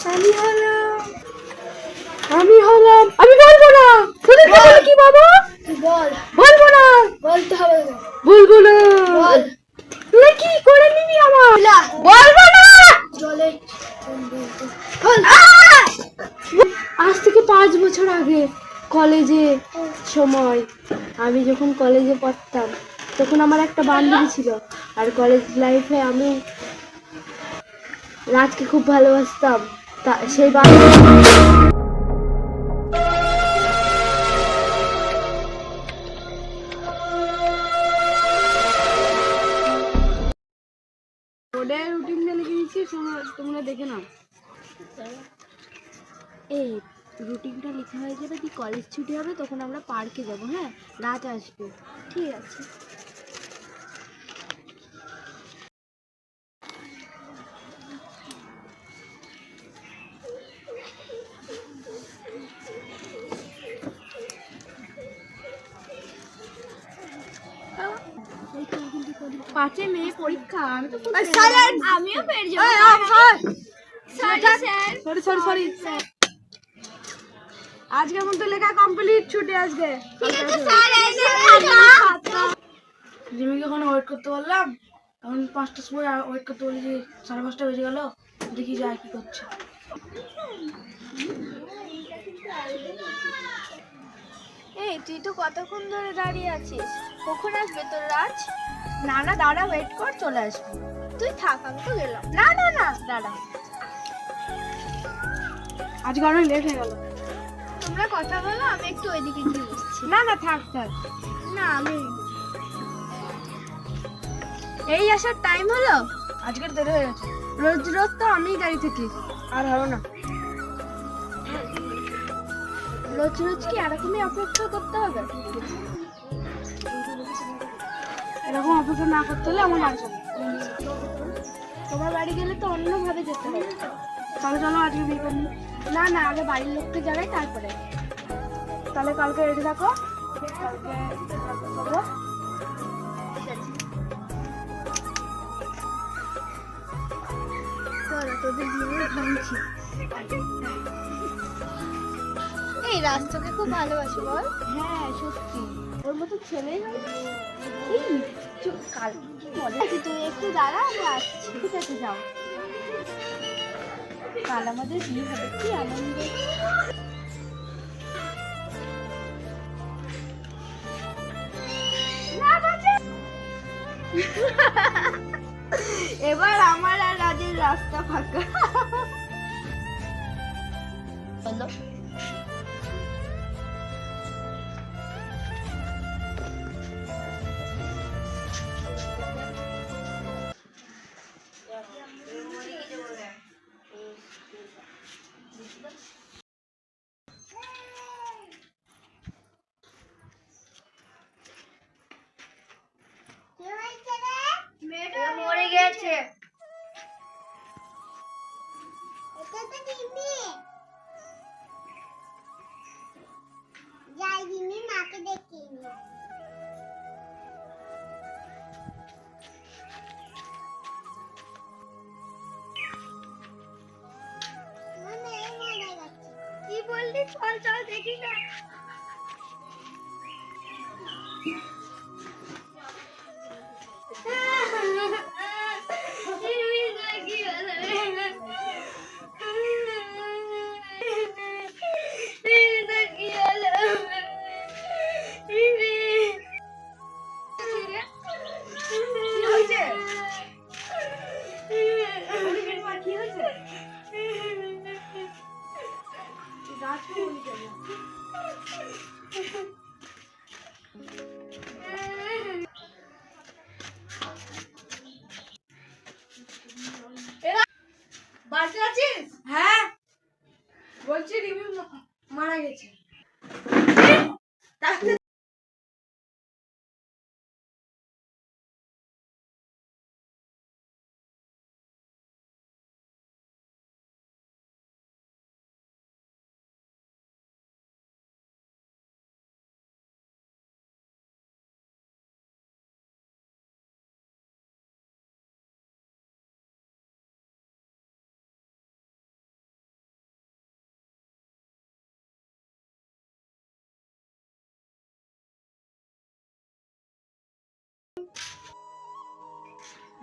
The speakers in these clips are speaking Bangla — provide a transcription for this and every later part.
আমি হলাম আমি হলাম আমি বলব না। বলে। কি বাবা? বল। বলব না। বলতে হবে না। বলব না। বল। তুই কি করে নিবি আমার বলব না। জলে আজ থেকে পাঁচ বছর আগে কলেজে সময় আমি যখন কলেজে পড়তাম তখন আমার একটা বান্ধবী ছিল। আর কলেজ লাইফে আমি রাজকে খুব ভালোবাসতাম। তা সেই বান্ধবী বোর্ডে রুটিনটা লিখে দিচ্ছি তোমরা তোমরা দেখে নাও। এই রুটিনটা লেখা হয়ে যাবে কি কলেজ ছুটি হবে তখন আমরা পার্কে যাব হ্যাঁ? রাত আসবে ঠিক আছে। পাঁচে মে পরীক্ষা আমি তো আমিও পেরে যাব। সরি সরি সরি আজকের মধ্যে লেখা কমপ্লিট ছুটি আজকে। জিমিকে ওখানে ওয়েট করতে বললাম। এখন পাঁচটার সময় ওয়েট করতে বলেছি সাড়ে পাঁচটা বেজে গেল। দেখি যায় কি করছে। এই তুই তো কতক্ষণ ধরে দাঁড়িয়ে আছিস? কখন আসবে তোর রাজ? না না দাঁড়া ওয়েট কর চলে আসবে। তুই থাক আমি তো গেলাম। না না না দাঁড়া। আজকে অনেক লেট হয়ে গেল। তোমরা কথা বলো আমি একটু ওইদিকে গিয়ে বসছি। না না থাক থাক। না আমি এই আসার টাইম হলো? আজকের দেরি হয়ে গেছে। রোজ রোজ তো আমি গাড়ি থেকে। আর হবে না। রোজ রোজ কি এরকমই অপেক্ষা করতে হবে? এরকম অপেক্ষা না করতে হলে আমার বাড়ি চলো তোমার বাড়ি গেলে তো অন্যভাবে যেতে হবে। তাহলে চলো আজকে বিয়ে করব না না আগে বাড়ির লোককে জানাই তারপরে। তাহলে কালকে রেডি থাকো। কালকে করব এই রাস্তাকে খুব ভালোবাসি বল। হ্যাঁ সত্যি। ওর মতো ছেলেই হবে এই, চুপ, কি বলে? আচ্ছা, একটু দাঁড়া আমি আসছি। ঠিক আছে যাও। কাল আমাদের বিয়ে হবে কি আনন্দ? এবার আমার আর রাজের রাস্তা ফাঁকা। বললি চল চল দেখি না আছিস হ্যাঁ। বলছি রিমি মারা গেছে।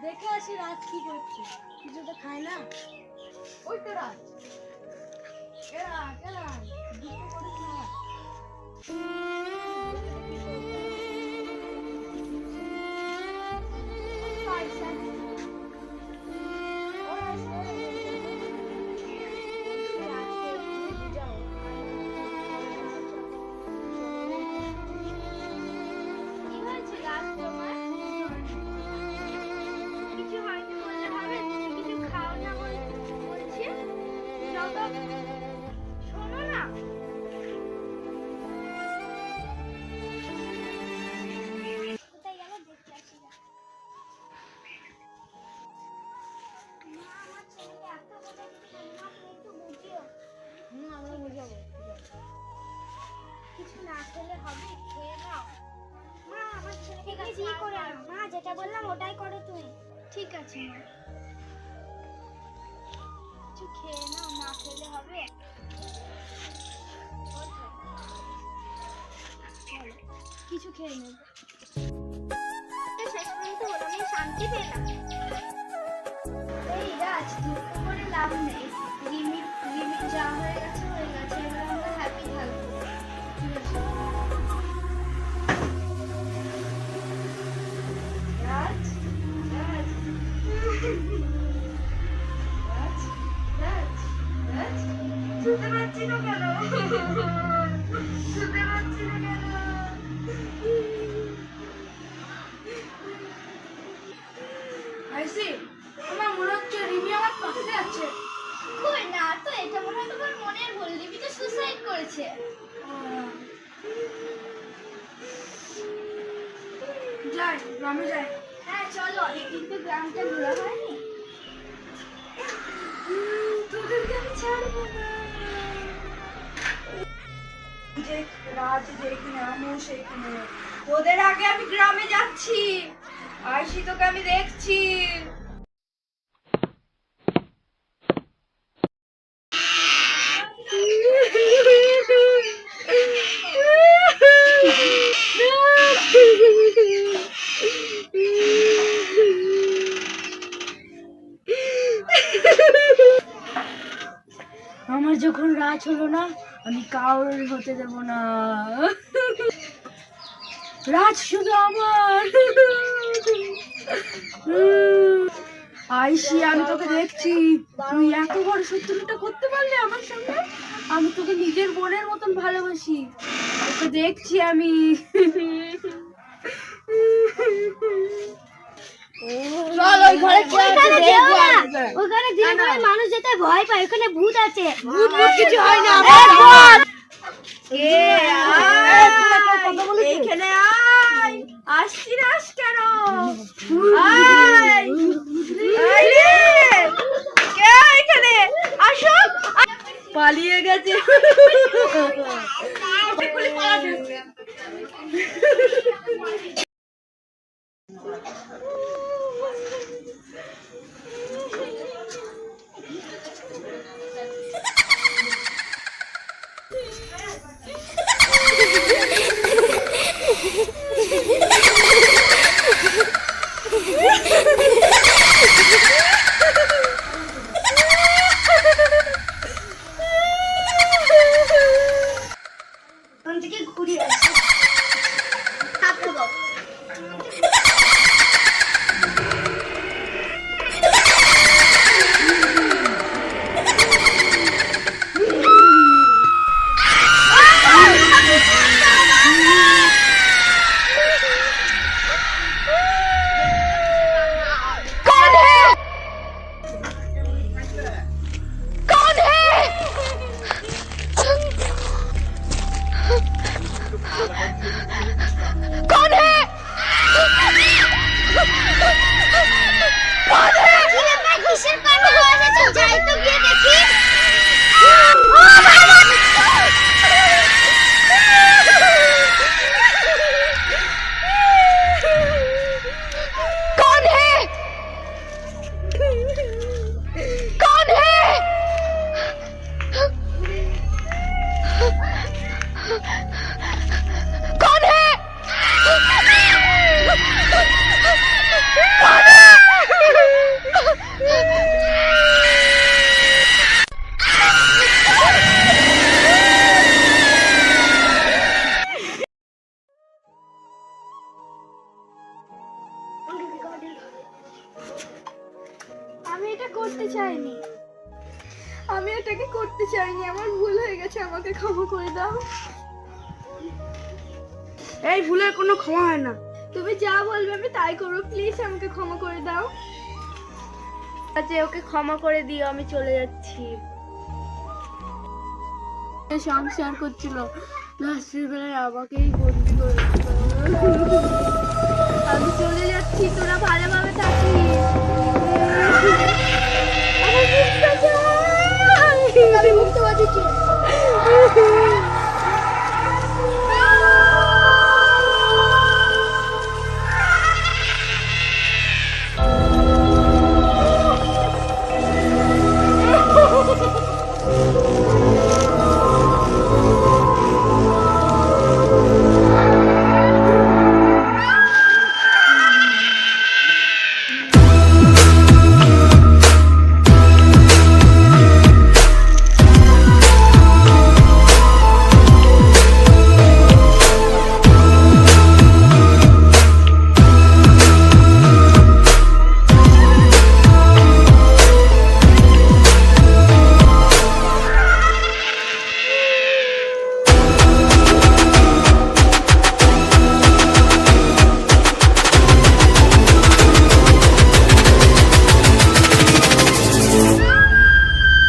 দেখে আসি রাত কি করছে। কিছু তো খায় না। ওই তো রাত এ রাত দুঃখ করিস না। খেলে হবে খেয়ে নাও। মা আমার ছেলেকে কি করে মা যেটা বললাম ওটাই করো তুমি। ঠিক আছে মা। কিছু খেয়ে নাও না খেলে হবে। কিছু খেয়ে নেব শেষ পর্যন্ত হলো আমি শান্তি পেলাম। এই রাজ দুঃখ করে লাভ নেই। লিমিট লিমিট যা হয়ে শুতে পারছি না কেন? শুতে পারছি না কেন? আইসি আমার মনে হচ্ছে রিমি আমার পাশে কই না তো এটা মনে হয় তোমার মনের ভুল। লিপি তো সুসাইড করেছে যাই গ্রামে যাই। হ্যাঁ চলো অনেকদিন তো গ্রামটা ঘোরা হয়নি। তোদেরকে আমি ছাড়বো না। যে আমিও সেখানে আগে আমি গ্রামে যাচ্ছি, আইসি তোকে আমি দেখছি। আমার যখন রাজ হলো না আমি কাউর হতে দেব না। রাজ শুধু আমার। আইসি আমি তোকে দেখছি। তুই এত বড় শত্রুটা করতে পারলি আমার সঙ্গে? আমি তোকে নিজের বোনের মতন ভালোবাসি। তোকে দেখছি আমি। চল ওই ঘরে ওইখানে যেও যেতে ভয় পায় ওখানে ভূত আছে। ভূত ভূত কিছু হয় না কে এইখানে আয়। আসছিস কেন? আয়। কে এখানে? আসো। পালিয়ে গেছে। আমি এটাকে করতে চাইনি আমার ভুল হয়ে গেছে আমাকে ক্ষমা করে দাও। এই ভুলের কোনো ক্ষমা হয় না। তুমি যা বলবে আমি তাই করব প্লিজ আমাকে ক্ষমা করে দাও। আচ্ছা ওকে ক্ষমা করে দিও আমি চলে যাচ্ছি। সংসার করছিল। লাস্টের বেলায় আমাকেই বন্দি করে।